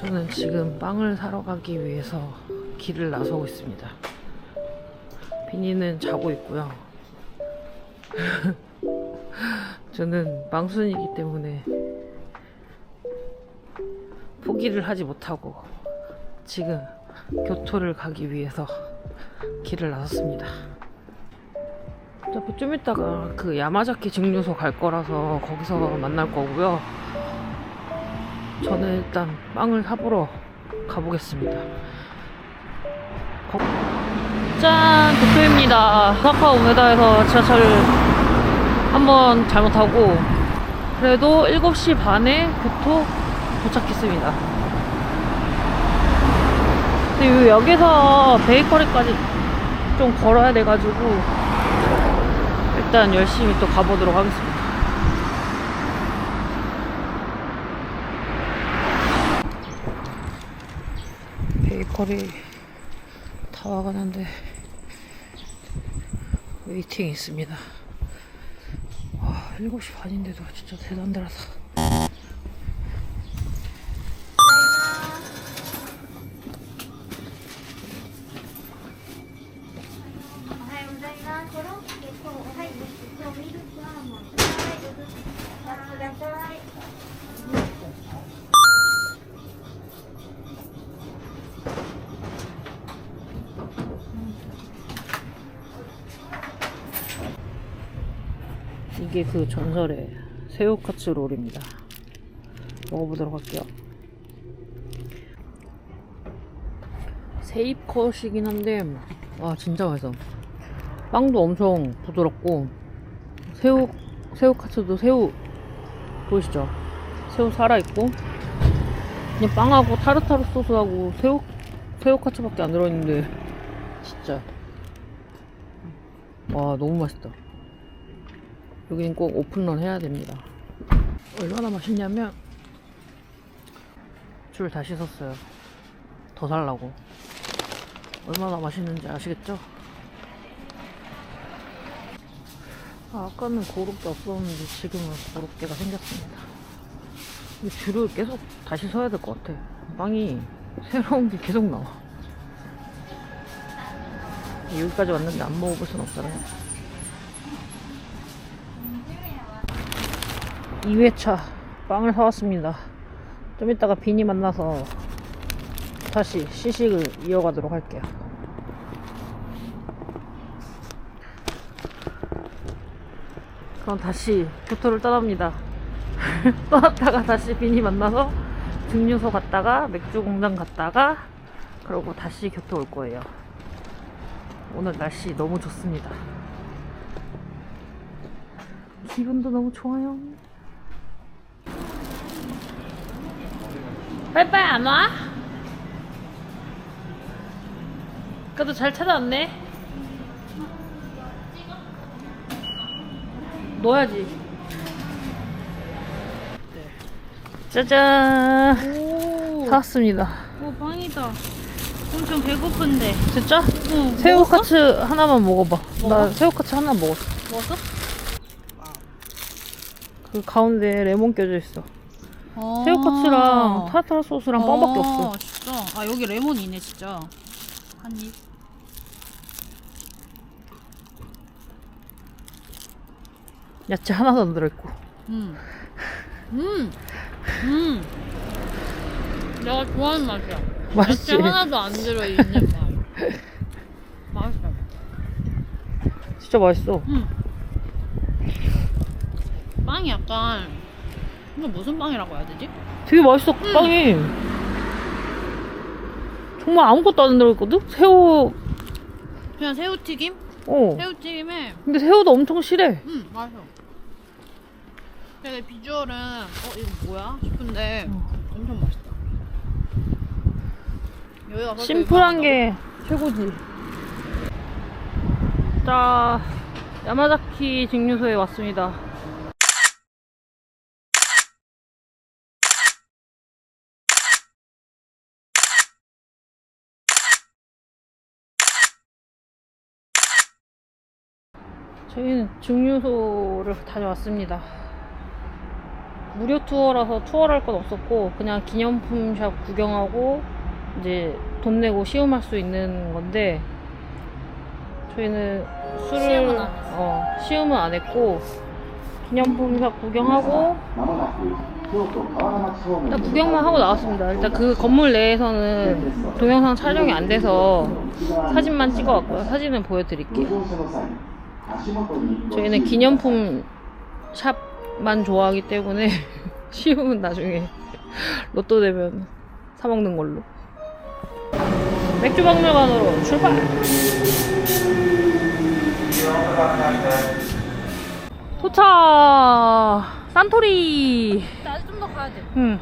저는 지금 빵을 사러 가기 위해서 길을 나서고 있습니다. 비니는 자고 있고요. 저는 망순이기 때문에 포기를 하지 못하고 지금 교토를 가기 위해서 길을 나섰습니다. 어차피 좀 이따가 그 야마자키 증류소 갈 거라서 거기서 만날 거고요. 저는 일단 빵을 사보러 가보겠습니다. 거- 짠! 도쿄입니다. 오사카 우메다에서 지하철을 한번 잘못하고 그래도 7시 반에 교토 도착했습니다. 근데 여기서 베이커리까지 좀 걸어야 돼가지고 일단 열심히 또 가보도록 하겠습니다. 베이커리 다 와가는데 웨이팅이 있습니다. 와, 7시 반인데도 진짜 대단하다. 이게 그 전설의 새우카츠 롤입니다. 먹어보도록 할게요. 세입컷이긴 한데, 와, 진짜 맛있어. 빵도 엄청 부드럽고, 새우, 새우카츠도 새우, 보이시죠? 새우 살아있고, 그냥 빵하고 타르타르 소스하고 새우, 새우카츠밖에 안 들어있는데, 진짜. 와, 너무 맛있다. 여기는 꼭 오픈런 해야 됩니다. 얼마나 맛있냐면 줄 다시 섰어요. 더 살라고. 얼마나 맛있는지 아시겠죠? 아, 아까는 고로케 없었는데 지금은 고로케가 생겼습니다. 이 줄을 계속 다시 서야 될 것 같아. 빵이 새로운 게 계속 나와. 여기까지 왔는데 안 먹어볼 순 없잖아요. 2회차 빵을 사왔습니다. 좀 이따가 비니 만나서 다시 시식을 이어가도록 할게요. 그럼 다시 교토를 떠납니다. 떠났다가 다시 비니 만나서 증류소 갔다가 맥주 공장 갔다가 그러고 다시 교토 올 거예요. 오늘 날씨 너무 좋습니다. 기분도 너무 좋아요. 빨리빨리 안 와? 그래도 잘 찾아왔네. 넣어야지. 짜잔. 오, 사왔습니다. 오 빵이다. 엄청 배고픈데. 진짜? 응. 새우 카츠 하나만 먹어봐. 나 먹어? 새우 카츠 하나 먹었어. 먹었어? 그 가운데 레몬 껴져 있어. 아. 새우 카츠랑 타르타르 소스랑 빵밖에 없어. 아, 진짜. 아 여기 레몬이 있네 진짜. 한 입. 야채 하나도 안 들어있고. 음. 음. 음. 내가 좋아하는 맛이야. 맛있지? 야채 하나도 안 들어 있는 맛. 맛있어. 진짜 맛있어. 음. 빵이 약간 이거 무슨 빵이라고 해야 되지? 되게 맛있어, 음. 빵이. 정말 아무것도 안 들어있거든? 새우, 그냥 새우튀김? 어. 새우튀김에 근데 새우도 엄청 실해. 음 맛있어. 되게 비주얼은 어 이거 뭐야 싶은데 엄청 맛있다. 심플한? 게 최고지. 자, 야마자키 증류소에 왔습니다. 저희는 증류소를 다녀왔습니다. 무료 투어라서 투어를 할건 없었고 그냥 기념품 샵 구경하고 이제 돈 내고 시음할 수 있는 건데 저희는 술을 시음은 안. 어, 시음은 안 했고 기념품 샵 구경하고 일단 구경만 하고 나왔습니다. 일단 그 건물 내에서는 동영상 촬영이 안 돼서 사진만 찍어 왔고요. 사진은 보여드릴게요. 저희는 기념품 샵만 좋아하기 때문에 시음은 나중에 로또 되면 사 먹는 걸로. 맥주 박물관으로 출발! 도착! 산토리! 아직 좀 더 가야 돼. 응.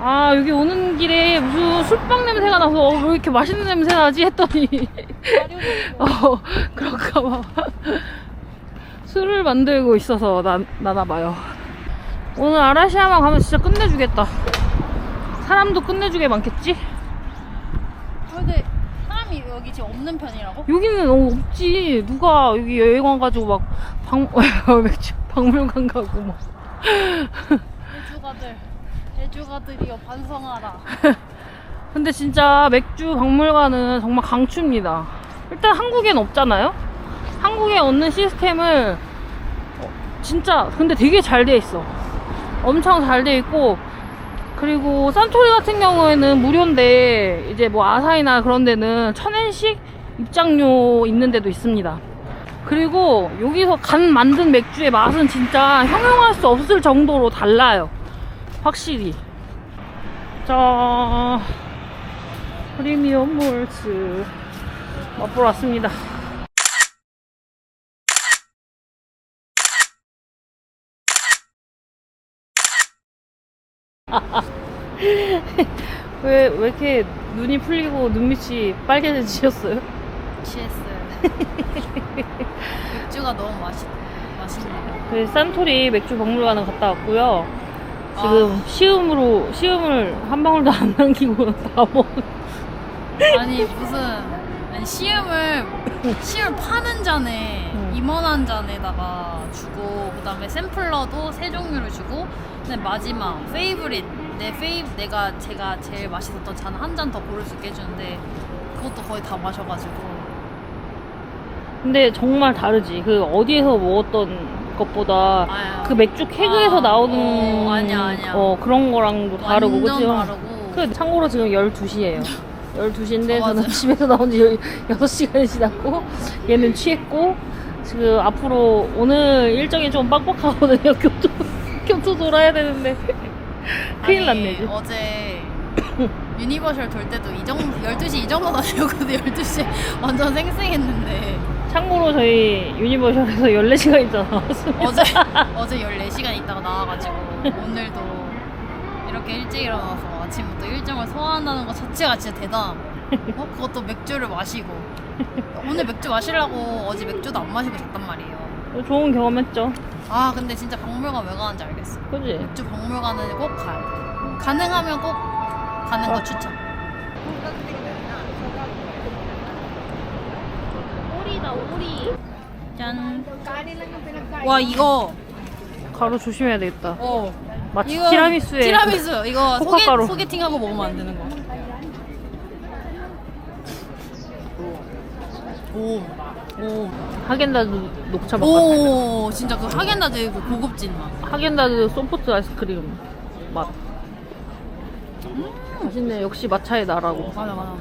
아, 여기 오는 길에 무슨 술빵 냄새가 나서 어, 왜 이렇게 맛있는 냄새 나지? 했더니. 어, 그런가 봐. 술을 만들고 있어서 나, 나나 봐요. 오늘 아라시야만 가면 진짜 끝내주겠다. 사람도 끝내주게 많겠지? 근데 사람이 여기 지금 없는 편이라고? 여기는 어, 없지. 누가 여기 여행 와가지고 막 박, 박물관 가고 막. 애주가들, 애주가들이여 반성하라. 근데 진짜 맥주 박물관은 정말 강추입니다. 일단 한국엔 없잖아요? 한국에 없는 시스템을 어, 진짜 근데 되게 잘 돼 있어. 엄청 잘 돼 있고 그리고 산토리 같은 경우에는 무료인데 이제 뭐 아사히나 그런 데는 천엔씩 입장료 있는 데도 있습니다. 그리고 여기서 간 만든 맥주의 맛은 진짜 형용할 수 없을 정도로 달라요. 확실히. 자, 프리미엄 몰츠 맛보러 왔습니다. 왜, 왜 이렇게 눈이 풀리고 눈밑이 빨개지셨어요? 취했어요. 맥주가 너무 맛있, 맛있네요. 그 산토리 맥주 박물관은 갔다 왔고요. 지금 시음으로, 시음을 한 방울도 안 남기고 다 먹, 아니 무슨 아니, 시음을 시음을 파는 잔에 음. 임원한 잔에다가 주고 그다음에 샘플러도 세 종류를 주고 근데 마지막 페이브릿 내 페이 내가 제가 제일 맛있었던 잔 한 잔 더 고를 수 있게 해주는데 그것도 거의 다 마셔가지고 근데 정말 다르지. 그 어디에서 먹었던 것보다 아유. 그 맥주 케그에서 아, 나오는 어, 아니야, 아니야. 어, 그런 거랑도 다르고 완전 그치? 다르고 그 참고로 지금 12시예요. 12시인데 어, 저는 맞아요. 집에서 나온 지 6시간이 지났고 얘는 취했고 지금 앞으로 오늘 일정이 좀 빡빡하거든요. 교토 교토 돌아야 되는데 큰일 아니, 났네. 지금. 어제 유니버셜 돌 때도 이 정도 12시 이 정도 다녔거든요. 12시 완전 쌩쌩했는데 참고로 저희 유니버셜에서 14시간 있잖아. 어제 어제 14시간 있다가 나와가지고 오늘도 이렇게 일찍 일어나서 아침부터 일정을 소화한다는 것 자체가 진짜 대단함. 어? 그것도 맥주를 마시고 오늘 맥주 마시려고 어제 맥주도 안 마시고 잤단 말이에요. 좋은 경험했죠. 아 근데 진짜 박물관 왜 가는지 알겠어. 그지? 맥주 박물관은 꼭 가야 돼. 가능하면 꼭 가는 거 추천. 오리다 오리. 짠. 와 이거 가루 조심해야 되겠다. 어 마치 이거 티라미수에 티라미수 이거 소개 코카가루. 소개팅하고 먹으면 안 되는 거. 오. 오. 하겐다즈 녹차 맛 같아. 오, 진짜 그 하겐다즈 그 고급진 맛. 하겐다즈 소프트 아이스크림 맛. 맛있네. 역시 마차의 나라고. 맞아, 맞아.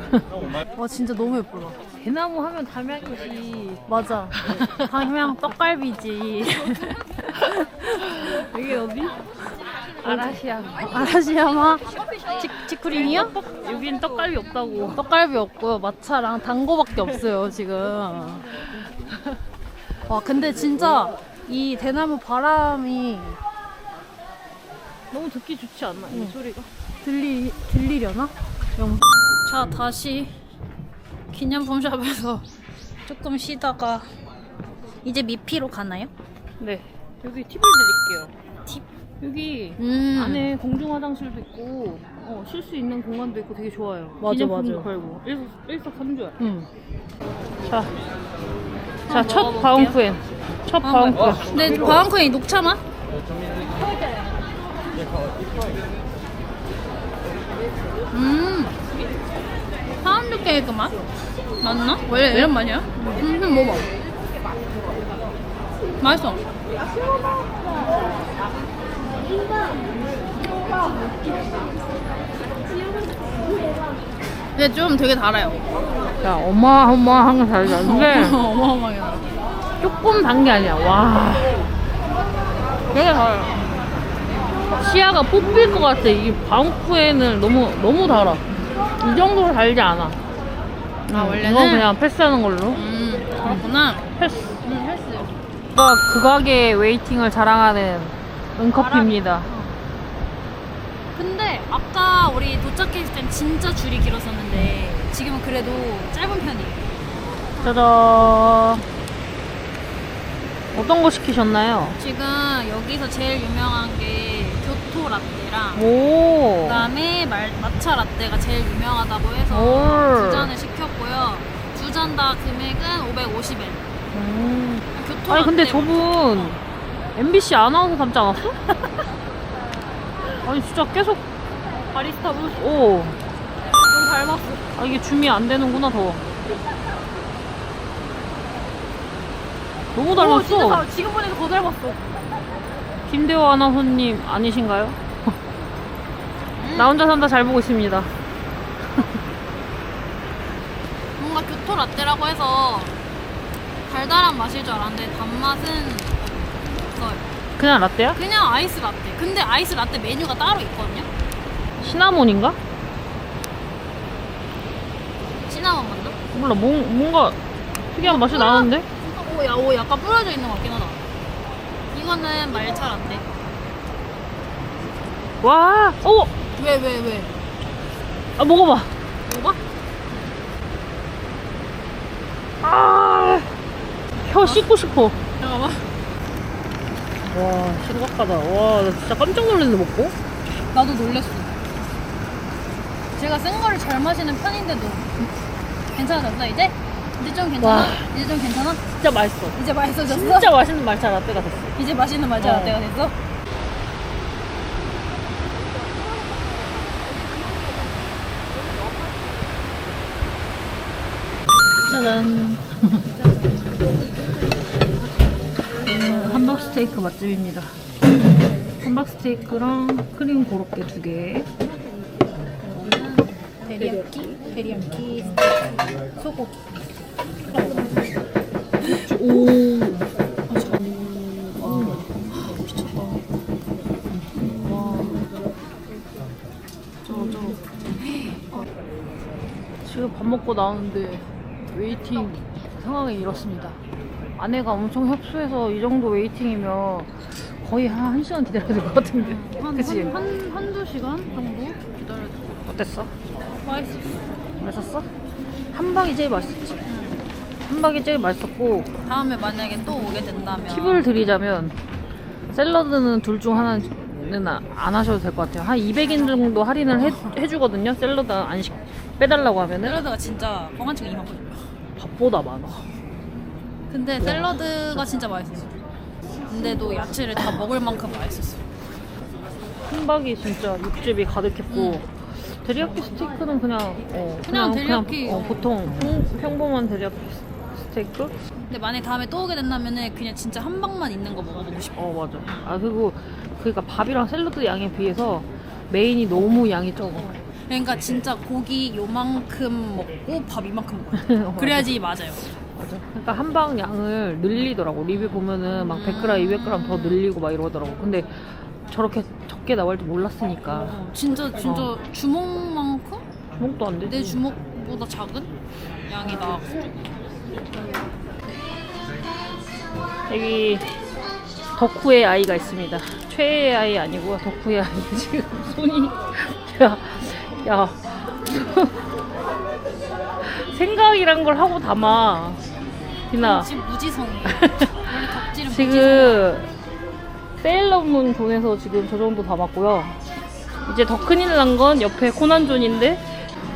와, 진짜 너무 예쁘다. 대나무 하면 담양이지. 맞아. 당면 떡갈비지. 여기 어디? 아라시아. 아라시야마 치, 치크림이요? 여긴 떡갈비 없다고. 떡갈비 없고요. 마차랑 단거밖에 없어요, 지금. 와, 근데 진짜 이 대나무 바람이 너무 듣기 좋지 않나? 이 응. 소리가. 들리, 들리려나? 영. 자, 다시 기념품 샵에서 조금 쉬다가 이제 미피로 가나요? 네. 여기 팁을 드릴게요. 팁? 여기 음. 안에 공중 화장실도 있고 어, 쉴 수 있는 공간도 있고 되게 좋아요. 맞아, 기념품도 맞아. 일, 일석삼조야. 응. 자, 자, 첫 먹어볼게요. 바움쿠엔. 첫 바움쿠엔. 근데 바람크이 녹차 맛? 음. 파운드 케이크 맛? 맞나? 원래 이런 맛이야? 음, 좀 먹어. 맛있어. 근데 좀 되게 달아요. 야, 어마어마한 게 다르지 않은데 어마어마하게 달아. 조금 단 게 아니야. 와. 되게 달아. 치아가 뽑힐 것 같아. 이 바우쿠에는 너무 너무 달아. 이 정도로 달지 않아. 음, 원래는? 이건 그냥 패스하는 걸로. 음, 그렇구나. 패스. 음, 헬스. 이거 극악의 웨이팅을 자랑하는 은커피입니다. 근데 아까 우리 도착했을 땐 진짜 줄이 길었었는데 지금은 그래도 짧은 편이에요. 짜잔. 어떤 거 시키셨나요? 지금 여기서 제일 유명한 게 교토 라떼랑 오. 그다음에 말, 마차 라떼가 제일 유명하다고 해서 올. 두 잔을 시켰고요. 두 잔 다 금액은 550엔. 음. 교토 아니 근데 라떼 저분 MBC 아나운서 닮지 않았어? 아니 진짜 계속 바리스타 분 오. 좀 닮았어. 아 이게 줌이 안 되는구나 더. 너무 오, 진짜 닮았어. 닮- 지금 보니까 더 닮았어. 김대호 아나운서님 아니신가요? 나 혼자 산다 잘 보고 있습니다. 뭔가 교토 라떼라고 해서 달달한 맛일 줄 알았는데 단맛은 없어요. 그냥 라떼야? 그냥 아이스 라떼. 근데 아이스 라떼 메뉴가 따로 있거든요. 시나몬인가? 시나몬 맞나? 몰라 뭔, 뭔가 특이한 맛이 나는데? 오, 야, 오, 약간 뿌려져 있는 것 같긴 하다. 이거는 말차 라떼. 와, 오, 왜, 왜, 왜? 아 먹어봐. 먹어봐? 아, 혀 씻고 싶어. 잠깐만. 와, 신박하다. 와, 나 진짜 깜짝 놀랐네 먹고. 나도 놀랬어. 제가 센 거를 잘 마시는 편인데도 괜찮아졌어 이제? 이제 좀 괜찮아? 와. 이제 좀 괜찮아? 진짜 맛있어. 이제 맛있어졌어? 진짜 맛있는 말차 라떼가 됐어. 이제 맛있는 말차 어. 라떼가 됐어? 짜잔. 음, 함박 스테이크 맛집입니다. 함박 스테이크랑 크림 고로케 두 개. 데리야끼? 데리야끼 오. 지금 밥 먹고 나오는데 웨이팅 상황이 이렇습니다. 아내가 엄청 협소해서 이 정도 웨이팅이면 거의 한 1시간 기다려야 될 것 같은데. 한, 그치? 한, 한, 한두 시간 정도 기다려야 돼 어땠어? 맛있어 맛있었어? 한방이 제일 맛있었지. 한방이 제일 맛있었고 다음에 만약에 또 오게 된다면 팁을 드리자면 샐러드는 둘 중 하나는 아- 안 하셔도 될 것 같아요. 한 200인 정도 할인을 해, 해주거든요. 샐러드 안 시, 빼달라고 하면은 샐러드가 진짜 뻥한치가 이만큼 밥보다 많아. 근데 샐러드가 진짜 맛있어 근데도 야채를 다 먹을 만큼 맛있었어 한박이 진짜 육즙이 가득했고 데리야끼 스테이크는 그냥 어, 그냥 데리야끼, 어, 어. 보통 평, 평범한 데리야끼 스테이크? 근데 만약에 다음에 또 오게 된다면은 그냥 진짜 한 방만 있는 거 먹어보고 싶어 어 맞아. 아 그리고 그러니까 밥이랑 샐러드 양에 비해서 메인이 너무 양이 적어. 그러니까 진짜 고기 요만큼 먹고 밥 이만큼 먹어 그래야지 맞아요 맞아. 그러니까 한 방 양을 늘리더라고. 리뷰 보면은 막 음. 100g, 200g 더 늘리고 막 이러더라고. 근데 저렇게 적게 나올 줄 몰랐으니까 어, 진짜 진짜 어. 주먹만큼? 주먹도 안 돼. 내 주먹보다 작은 양이 나와가지고 여기 덕후의 아이가 있습니다. 최애의 아이 아니고 덕후의 아이 지금 손이 야, 야 생각이란 걸 하고 담아. 비나 지금 무지성이에요 원래 덕질은 무지성 지금 세일러문 존에서 지금 저 정도 담았고요. 이제 더 큰일 난 건 옆에 코난존인데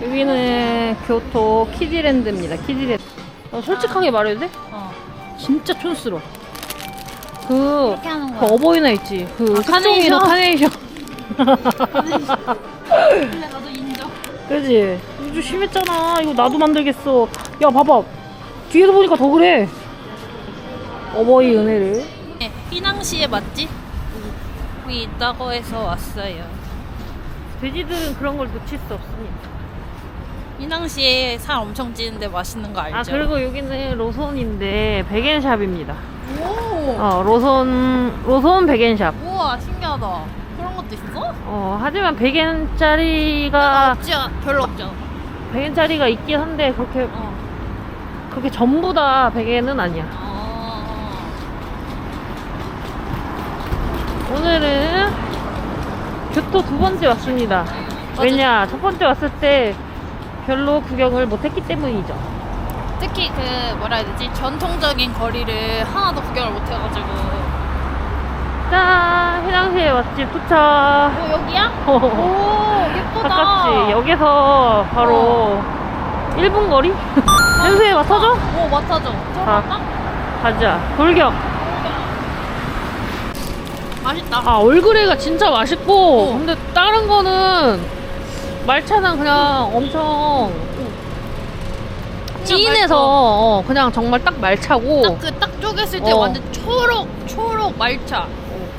여기는 교토 키디랜드입니다. 키디랜드. 어, 솔직하게 말해도 돼? 어. 진짜 촌스러워. 그, 이렇게 하는 그 거야. 어버이날 있지. 그 아, 특종이로 카네이션. 근데 나도 인정. 그지? 좀 심했잖아. 이거 나도 만들겠어. 야, 봐봐. 뒤에서 보니까 더 그래. 어버이 은혜를. 네, 휘낭시에 맞지? 이 있다고 해서 왔어요. 돼지들은 그런 걸 놓칠 수 없습니다. 휘낭시에 살 엄청 찌는데 맛있는 거 알죠? 아, 그리고 여기는 로손인데, 백엔샵입니다. 오! 어, 로손, 로손 백엔샵. 우와 신기하다. 그런 것도 있어? 어, 하지만 100엔짜리가, 없지 않- 별로 없죠. 100엔짜리가 있긴 한데, 그렇게, 어. 그렇게 전부 다 100엔은 아니야. 어. 오늘은 교토 두 번째 왔습니다. 왜냐, 첫 번째 왔을 때 별로 구경을 못했기 때문이죠. 특히 그 뭐라 해야 되지 전통적인 거리를 하나도 구경을 못 해가지고. 짠! 해낭시에 맛집 도착. 어 여기야? 어, 오 예쁘다. 가깝지. 여기서 바로 1분 거리? 냄새 맡아줘? 오 맡아줘. 아. 가자. 돌격. 맛있다. 아, 얼그레이가 진짜 맛있고, 어. 근데 거는 말차는 그냥 엄청 찐해서 어, 그냥 정말 딱 말차고 딱 그 딱 쪼갰을 때 어. 완전 초록 초록 말차.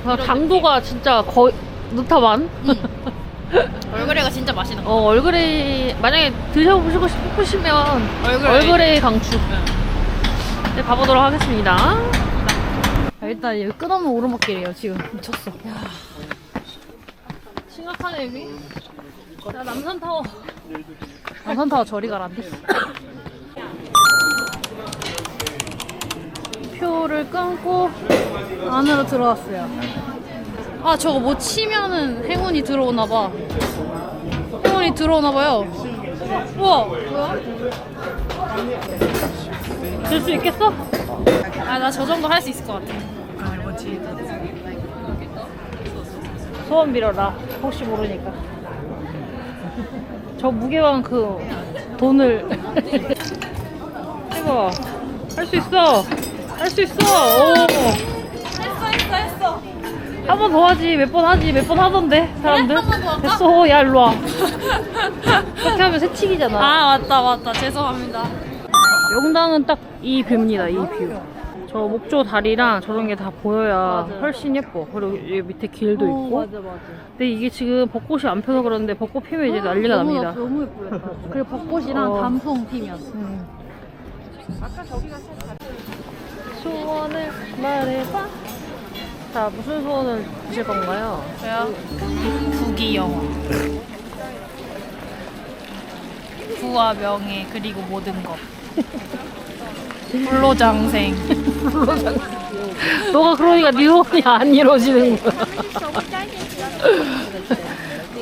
그냥 이런 당도가 진짜 거의 느타만. 얼그레이가 진짜 맛있는 거. 어, 얼그레이 만약에 드셔보시고 싶으시면 얼그레이. 얼그레이 강추. 네, 가보도록 하겠습니다. 일단 여기 끝없는 오르막길이에요 지금 미쳤어. 심각하네 여기. 자 남산타워. 남산타워 저리 가란데. 표를 끊고 안으로 들어왔어요. 아 저거 뭐 치면은 행운이 들어오나 봐. 행운이 들어오나 봐요. 우와 뭐야? 들 수 있겠어? 아 나 저 정도 할 수 있을 것 같아. 소원 빌어라. 혹시 모르니까. 저 무게왕 그 돈을 해봐. 할 수 있어. 할 수 있어. 오. 했어 했어 했어. 한 번 더 하지. 몇 번 하지. 몇 번 하던데 사람들. 한번더 할까? 됐어. 야 일로 와. 그렇게 하면 새치기잖아. 아 맞다 맞다 죄송합니다. 명당은 딱 이 뷰입니다. 이 뷰. 저 목조 다리랑 저런 게 다 보여야 맞아. 훨씬 예뻐. 그리고 여기 밑에 길도 오, 있고. 맞아 맞아. 근데 이게 지금 벚꽃이 안 펴서 그러는데 벚꽃 피면 이제 난리가 너무, 납니다. 너무 예쁘겠다. 그리고 벚꽃이랑 어. 단풍 피면. 음. 소원을 말해봐. 자, 무슨 소원을 드실 건가요? 저요? 부귀영화. 부와 명예 그리고 모든 것. 불로장생. 너가 그러니까 네 소원이 안 이루어지는 거야.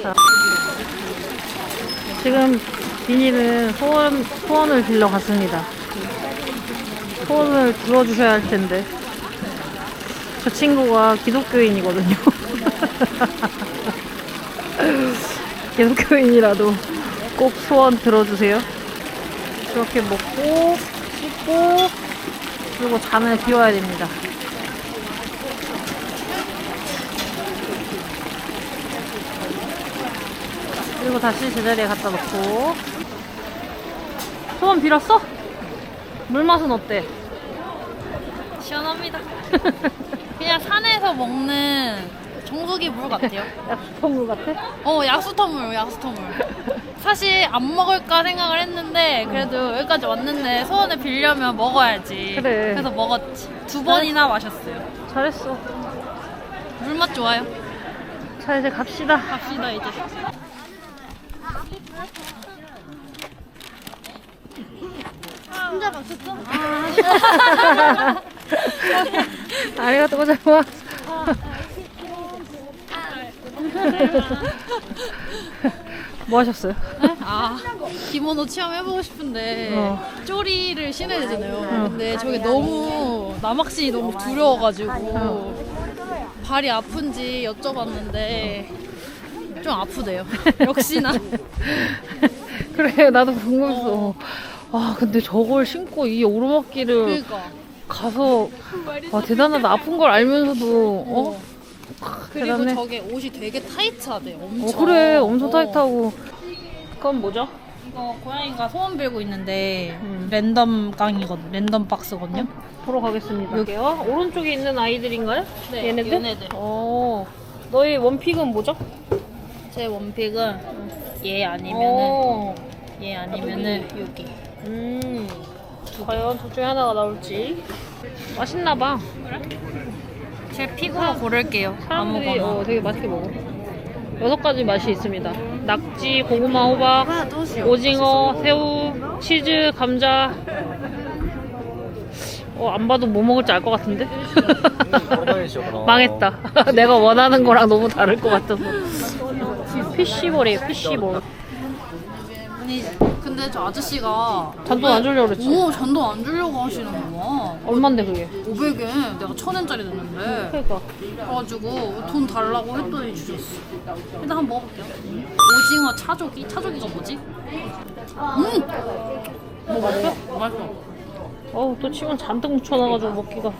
자, 지금 비니는 소원, 소원을 빌러 갔습니다. 소원을 들어주셔야 할 텐데. 저 친구가 기독교인이거든요. 기독교인이라도 꼭 소원 들어주세요. 이렇게 먹고, 씻고, 그리고 잔을 비워야 됩니다. 그리고 다시 제자리에 갖다 놓고 소원 빌었어? 물 맛은 어때? 시원합니다. 그냥 산에서 먹는 정수기 물 같아요. 약수통물 같아? 어, 약수터물, 약수터물. 사실 안 먹을까 생각을 했는데 그래도 여기까지 왔는데 소원을 빌려면 먹어야지. 그래. 그래서 먹었지. 두 번이나 마셨어요. 잘했어. 물 맛 좋아요. 자 이제 갑시다. 갑시다 이제. 혼자 마셨어? 아리가또 고자이마스. 뭐 하셨어요? 아 기모노 체험해보고 싶은데 어. 쪼리를 신어야 되잖아요. 근데 저게 너무 남학신이 너무 두려워가지고 어. 발이 아픈지 여쭤봤는데 좀 아프대요. 역시나. 그래 나도 궁금했어. 아 근데 저걸 신고 이 오르막길을 그러니까 가서 와 대단하다 아픈 걸 알면서도 어? 그리고 대단해. 저게 옷이 되게 타이트하대. 엄청. 어 그래 엄청 어. 타이트하고 그건 뭐죠? 이거 고양이가 소원 빌고 있는데 음. 랜덤 강이거든. 랜덤 박스거든요. 보러 가겠습니다 여기요? 오른쪽에 있는 아이들인가요? 네, 얘네들? 얘네들. 어 너희 원픽은 뭐죠? 제 원픽은 얘 아니면은 어. 얘 아니면은 여기. 음 과연 둘 중에 하나가 나올지 맛있나봐 제 픽으로 고를게요. 사람들이 아무거나. 어, 되게 맛있게 먹어 여섯 가지 맛이 있습니다 낙지, 고구마, 호박, 아. 오징어, 새우, 치즈, 감자. 어, 안 봐도 뭐 먹을지 알 것 같은데? 망했다. 내가 원하는 거랑 너무 다를 것 같아서. 피쉬볼이에요, 피쉬볼. 근데 저 아저씨가 잔돈 안 주려고 그랬지? 오 잔돈 안 주려고 하시는 거야. 얼만데, 그게? 500엔 내가 1000엔짜리 냈는데 그러니까. 그래가지고 돈 달라고 했더니 주셨어. 일단 한번 먹어볼게요. 오징어 차조기? 차조기가 뭐지? 음! 뭐 맛있어? 맛있어. 어우, 또 침을 잔뜩 묻혀놔가지고 먹기가.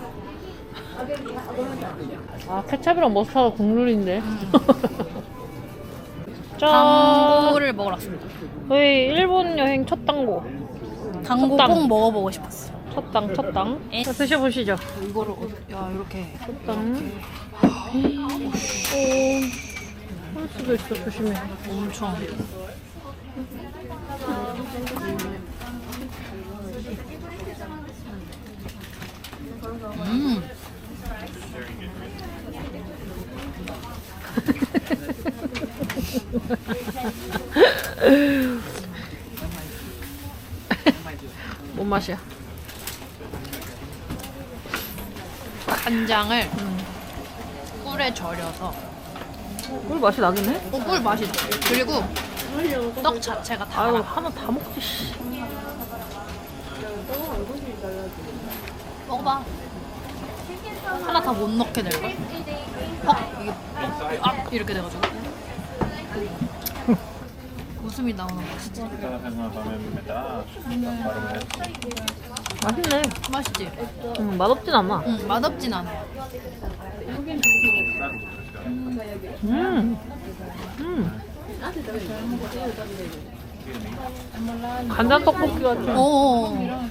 아, 케찹이랑 머스타드 국룰인데. 짠! 당고를 먹으러 왔습니다. 저희 일본 여행 첫 당고. 당고 첫 당. 꼭 먹어보고 싶었어. 첫 당, 첫 당. 에? 자, 드셔보시죠. 이거를 어- 야 이렇게 첫 당. 오, 할 수도 있어, 조심해. 엄청. 음. 뭔 맛이야? 간장을 꿀에 절여서 꿀 맛이 나긴 해? 어, 꿀 맛있어. 그리고 떡 자체가 아유, 달아. 하나 다 먹지, 씨. 먹어봐. 하나 다 못 넣게 될걸? 어? 이게 아 이렇게 돼가지고 웃음이 나오는 맛이지. 맛있네. 맛있지? 음, 맛없진 않아. 응 맛없진 않아. 음. 음. 간장 떡볶이 같은 어.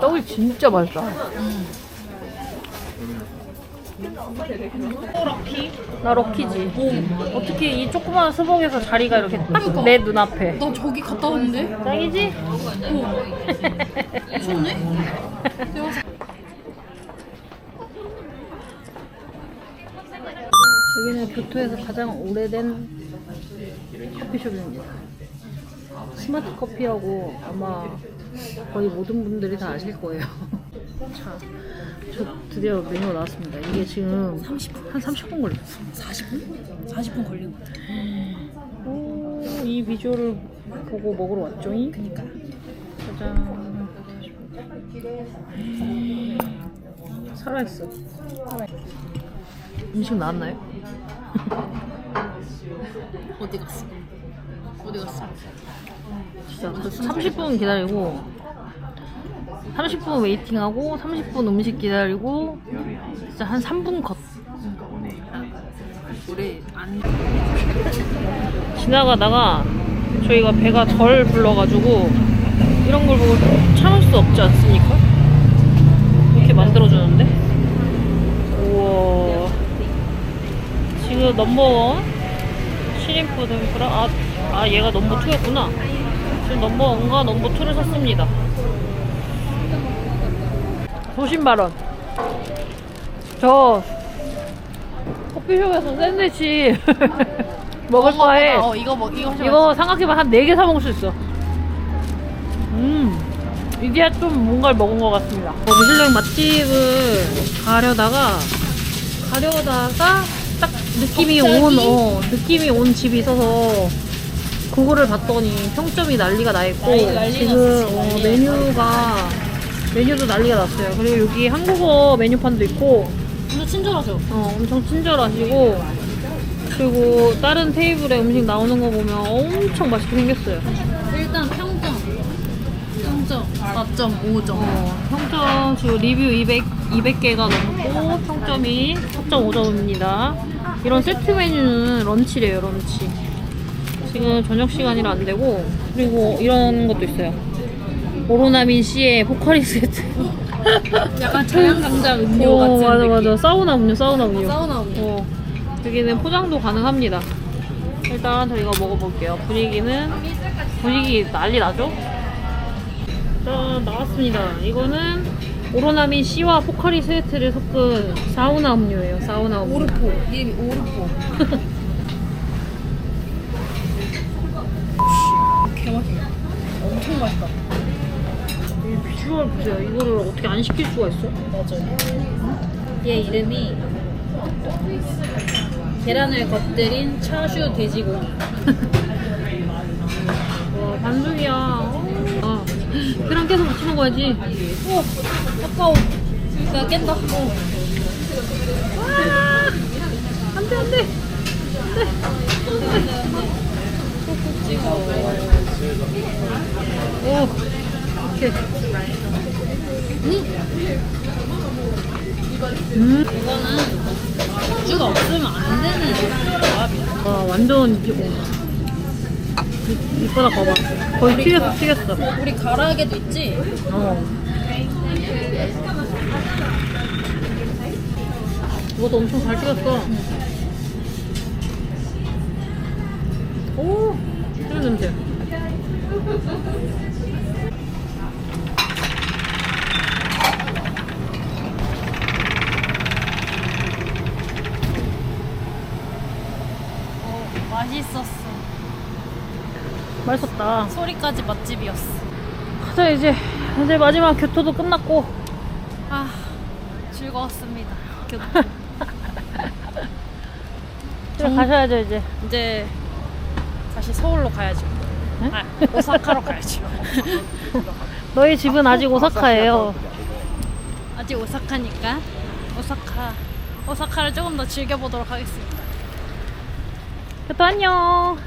떡이 진짜 맛있다. 음. 나 럭키지. 어떻게 이 조그마한 수복에서 자리가 이렇게 딱내 눈앞에. 나 저기 갔다 왔는데? 짱이지? 좋네? 여기는 교토에서 가장 오래된 커피숍입니다. 스마트 커피라고 아마 거의 모든 분들이 다 아실 거예요. 자, 저 드디어 메뉴가 나왔습니다. 이게 지금 30분? 한 30분 걸렸어. 40분? 40분 걸린 것 같아. 오, 이 비주얼을 보고 먹으러 왔죠잉? 그니까. 짜잔. 살아있어. 음식 나왔나요? 어디 갔어? 어디 갔어? 진짜 30분 기다리고 30분 웨이팅하고 30분 음식 기다리고 진짜 한 3분 걷 우리 안 지나가다가 저희가 배가 덜 불러가지고 이런 걸 보고 참을 수 없지 않습니까? 이렇게 만들어주는데 우와 지금 넘버원 덴프라 아, 아 얘가 넘버 2였구나 지금 넘버 1과 넘버 2를 샀습니다 소신 발언 저 커피숍에서 샌드위치 먹을 바에 어 이거 먹 이거 이거 이거 삼각김밥 한 4개 사 먹을 수 있어. 음, 이게 좀 뭔가를 먹은 것 같습니다. 어, 미슐랭 맛집을 가려다가, 가려다가 딱 느낌이 갑자기? 온, 어, 느낌이 온 집이 있어서 그거를 봤더니 평점이 난리가 나 있고, 난리- 난리 지금 났어, 어, 난리 메뉴가, 메뉴도 난리가 났어요. 그리고 여기 한국어 메뉴판도 있고, 근데 친절하죠? 어, 엄청 친절하시고 그리고 다른 테이블에 음식 나오는 거 보면 엄청 맛있게 생겼어요. 일단 평점 평점 평점 4.5점. 어, 평점 지금 리뷰 200, 200개가 넘고 평점이 4.5점입니다. 이런 세트 메뉴는 런치래요, 런치. 지금 저녁 시간이라 안 되고 그리고 이런 것도 있어요. 오로나민 씨의 포카리 세트. 약간 자연강장 음료 어, 같은 맞아 느낌. 맞아. 사우나 음료, 사우나 음료. 사우나 음료. 어, 여기는 포장도 가능합니다. 일단 저희가 먹어볼게요. 분위기는 분위기 난리 나죠? 짠 나왔습니다. 이거는 오로나민 C와 포카리 스웨트를 섞은 사우나 음료예요. 사우나 음료. 오르포. 이름이 오르포. 개맛있다. 엄청 맛있다. 이 비주얼 보세요. 이거를 어떻게 안 시킬 수가 있어? 맞아요. 얘 이름이 계란을 겉들인 차슈 돼지고기. 와 반죽이야. 아, 계란 깨서 같이 먹어야지. 오, 아까워. 나 깬다. 어. 안돼 안돼. 콕콕 찍어. 오 이렇게. 음. 이거는 맥주가 없으면 안 되는 조합이야. 와 완전 이거 밑- 밑바닥 봐봐 거의 튀겼어 튀겼어 우리 가라아게도 있지? 어 이것도 엄청 잘 튀겼어 오 튀는 냄새 어, 맛있었어. 맛있었다 소리까지 맛집이었어. 가자 이제 이제 마지막 교토도 끝났고 아, 즐거웠습니다. 교토. 집에 가셔야죠 이제 이제 다시 서울로 가야죠. 네? 아, 오사카로 가야죠. 너희 집은 아직 오사카예요 아직 오사카니까 오사카 오사카를 조금 더 즐겨보도록 하겠습니다. 교토 안녕